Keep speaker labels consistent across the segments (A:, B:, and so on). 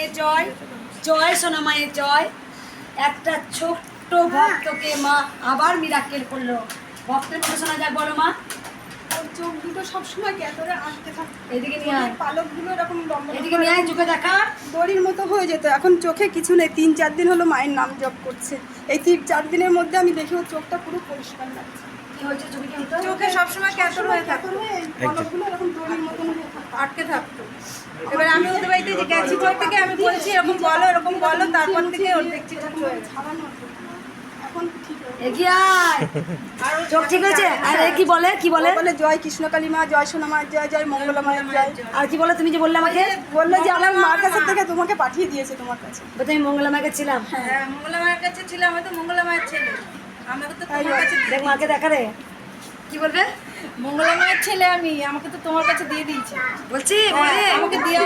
A: মায়ের জয় জয় সোনা মায়ের জয়। একটা ছোট্ট ভক্তকে মা আবার মিরাক্কেল করল। ভক্তের কথা শোনা যায় বলো মা।
B: চোখ দুটো সবসময় ক্যাথরে আটকে থাকে।
A: এদিকে নিয়ে আয়।
B: পালকগুলো এরকম লম্বা
A: এদিকে নিয়ে আয় চোখে দেখা।
B: দড়ির মতো হয়ে যেত। এখন চোখে কিছু নেই। তিন চার দিন হলো মায়ের নাম জপ করছে। এই তিন চার দিনের মধ্যে আমি দেখি ওর চোখটা পুরো পরিষ্কার লাগছে।
A: কি হয়েছে? চোখে
C: চোখে সবসময় হয়ে
B: হয়ে পালকগুলো এরকম দড়ির মতন হয়ে থাকতো
C: আটকে থাকতো। এবার আমি ওদের বাড়িতে যে গেছি পর থেকে আমি বলছি এরকম বলো এরকম বলো তারপর থেকে ওর দেখছি
A: আয়। চোখ ঠিক আর কি বলে কি বলে?
B: বলে জয় কৃষ্ণকালী মা জয় জয় জয় মঙ্গলা মায়ের জয়।
A: আর কি বলে তুমি যে বললে আমাকে?
B: বলল যে আমার মার কাছে থেকে তোমাকে পাঠিয়ে দিয়েছে তোমার কাছে।
A: মঙ্গলা মাকে ছিলাম।
C: হ্যাঁ মঙ্গলা মায়ের কাছে ছিলাম আমি তো মঙ্গলা মায়ের ছেলে। আমাকে তো তোমার কাছে
A: দেখ মাকে দেখা রে। কি বলবে?
C: মঙ্গলা মায়ের ছেলে আমি আমাকে তো তোমার কাছে দিয়ে দিয়েছি।
A: বলছি
C: হ্যাঁ, আমাকে দিয়ে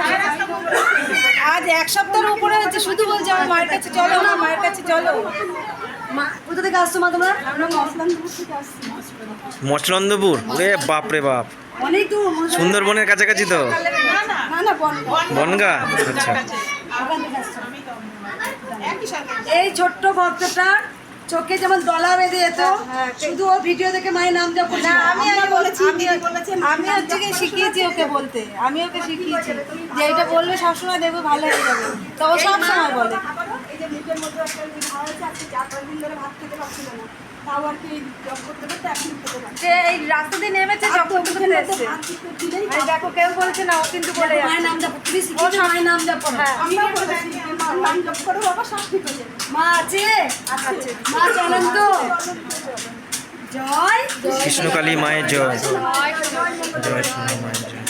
C: আজ এক সপ্তাহের উপরে হচ্ছে শুধু বলছে আমার মায়ের কাছে চলো আমার মায়ের কাছে চলো।
A: কোথা থেকে আসছো মা তোমরা?
B: আমরা মসলানপুর থেকে আসছি।
D: বাপ রে বাপ।
A: অনেক দূর
D: সুন্দরবনের কাছাকাছি তো?
B: না না।
D: বনগা। আচ্ছা।
A: এই ছোট্ট ভক্তটা চোখে যেমন দলা বেঁধে যেত শুধু ও ভিডিও দেখে মায়ের নাম যা
C: না আমি
B: বলেছি,
C: আমি
B: ওর থেকে
C: আমি হচ্ছে কি শিখিয়েছি ওকে বলতে আমি ওকে শিখিয়েছি যে এটা বললে সবসময় দেখবে ভালো হয়ে যাবে। তো ও সবসময় বলে।
B: এই
C: রাস্তা দিয়ে নেমেছে
B: আর
C: যখন এসছে। দেখো কেউ বলছে না ও কিন্তু বলে
A: মায়ের নাম তুমি নাম
C: হ্যাঁ।
B: আমরা বলেছি নাম জপ করো বাবা সব ঠিক হয়ে যাবে
A: মা আছে? মা চলেন তো জয়
D: কৃষ্ণকালী মায়ের জয়। জয়। কৃষ্ণ মায়ের জয়।